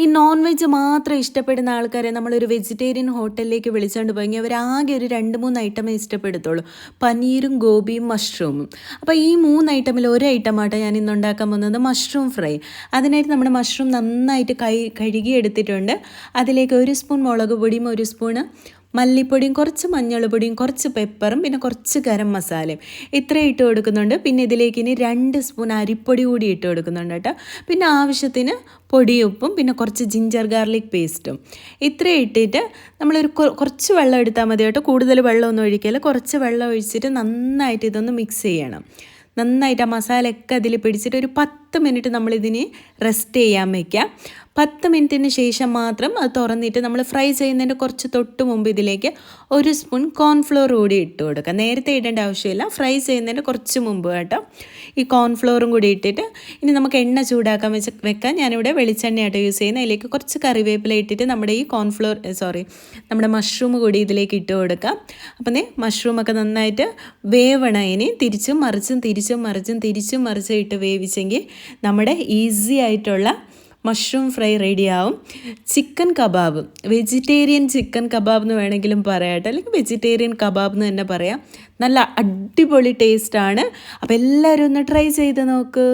ഈ non veg മാത്രം ഇഷ്ടപ്പെടുന്ന ആൾക്കാരെ നമ്മളൊരു വെജിറ്റേറിയൻ ഹോട്ടലിലേക്ക് വിളിച്ചുകൊണ്ട് പോയെങ്കിൽ അവർ ആകെ ഒരു രണ്ട് മൂന്ന് ഐറ്റമേ ഇഷ്ടപ്പെടുത്തുള്ളൂ. പനീരും ഗോപിയും മഷ്റൂമും അപ്പോൾ ഈ മൂന്ന് ഐറ്റമിൽ ഒരു ഐറ്റമാട്ടോ ഞാൻ ഇന്ന് ഉണ്ടാക്കാൻ പോകുന്നത് മഷ്റൂം ഫ്രൈ അതിനായിട്ട് നമ്മുടെ മഷ്റൂം നന്നായിട്ട് കൈ കഴുകി എടുത്തിട്ടുണ്ട് അതിലേക്ക് ഒരു സ്പൂൺ മുളക് പൊടിയും ഒരു സ്പൂണ് മല്ലിപ്പൊടിയും കുറച്ച് മഞ്ഞൾപ്പൊടിയും കുറച്ച് പെപ്പറും പിന്നെ കുറച്ച് ഗരം മസാലയും ഇത്രയും ഇട്ട് കൊടുക്കുന്നുണ്ട്. പിന്നെ ഇതിലേക്ക് ഇനി രണ്ട് സ്പൂൺ അരിപ്പൊടി കൂടി ഇട്ട് കൊടുക്കുന്നുണ്ട് കേട്ടോ. പിന്നെ ആവശ്യത്തിന് പൊടിയുപ്പും പിന്നെ കുറച്ച് ജിഞ്ചർ ഗാർലിക് പേസ്റ്റും ഇത്രയും ഇട്ടിട്ട് നമ്മളൊരു കുറച്ച് വെള്ളം എടുത്താൽ മതി കേട്ടോ. കൂടുതൽ വെള്ളമൊന്നും ഒഴിക്കില്ല. കുറച്ച് വെള്ളം ഒഴിച്ചിട്ട് നന്നായിട്ട് ഇതൊന്ന് മിക്സ് ചെയ്യണം. നന്നായിട്ട് ആ മസാലയൊക്കെ അതിൽ പിടിച്ചിട്ട് ഒരു പത്ത് മിനിറ്റ് നമ്മളിതിന് റെസ്റ്റ് ചെയ്യാൻ വയ്ക്കാം പത്ത് മിനിറ്റിന് ശേഷം മാത്രം അത് തുറന്നിട്ട് നമ്മൾ ഫ്രൈ ചെയ്യുന്നതിന്റെ കുറച്ച് തൊട്ട് മുമ്പ് ഇതിലേക്ക് ഒരു സ്പൂൺ കോൺഫ്ലോർ കൂടി ഇട്ട് കൊടുക്കുക. നേരത്തെ ഇടേണ്ട ആവശ്യമില്ല. ഫ്രൈ ചെയ്യുന്നതിന്റെ കുറച്ച് മുമ്പ് കേട്ടോ ഈ കോൺഫ്ലോറും കൂടി ഇട്ടിട്ട് ഇനി നമുക്ക് എണ്ണ ചൂടാക്കാൻ വെച്ച് വെക്കാൻ ഞാനിവിടെ വെളിച്ചെണ്ണയായിട്ട് യൂസ് ചെയ്യുന്നത്. അതിലേക്ക് കുറച്ച് കറിവേപ്പില ഇട്ടിട്ട് നമ്മുടെ ഈ കോൺഫ്ലോർ സോറി നമ്മുടെ മഷ്റൂം കൂടി ഇതിലേക്ക് ഇട്ട് കൊടുക്കാം. അപ്പം നേ മഷ്റൂമൊക്കെ നന്നായിട്ട് വേവണം ഇനി തിരിച്ചും മറിച്ചും തിരിച്ചും മറിച്ചും തിരിച്ചും മറിച്ചും ഇട്ട് വേവിച്ചെങ്കിൽ നമ്മുടെ ഈസി ആയിട്ടുള്ള മഷ്റൂം ഫ്രൈ റെഡിയാവും chicken kebab. Vegetarian chicken kebab എന്ന് വേണമെങ്കിലും പറയാട്ടെ. അല്ലെങ്കിൽ വെജിറ്റേറിയൻ കബാബ് എന്ന് തന്നെ പറയാം. നല്ല അടിപൊളി ടേസ്റ്റാണ് അപ്പോൾ എല്ലാവരും ഒന്ന് ട്രൈ ചെയ്ത് നോക്ക്.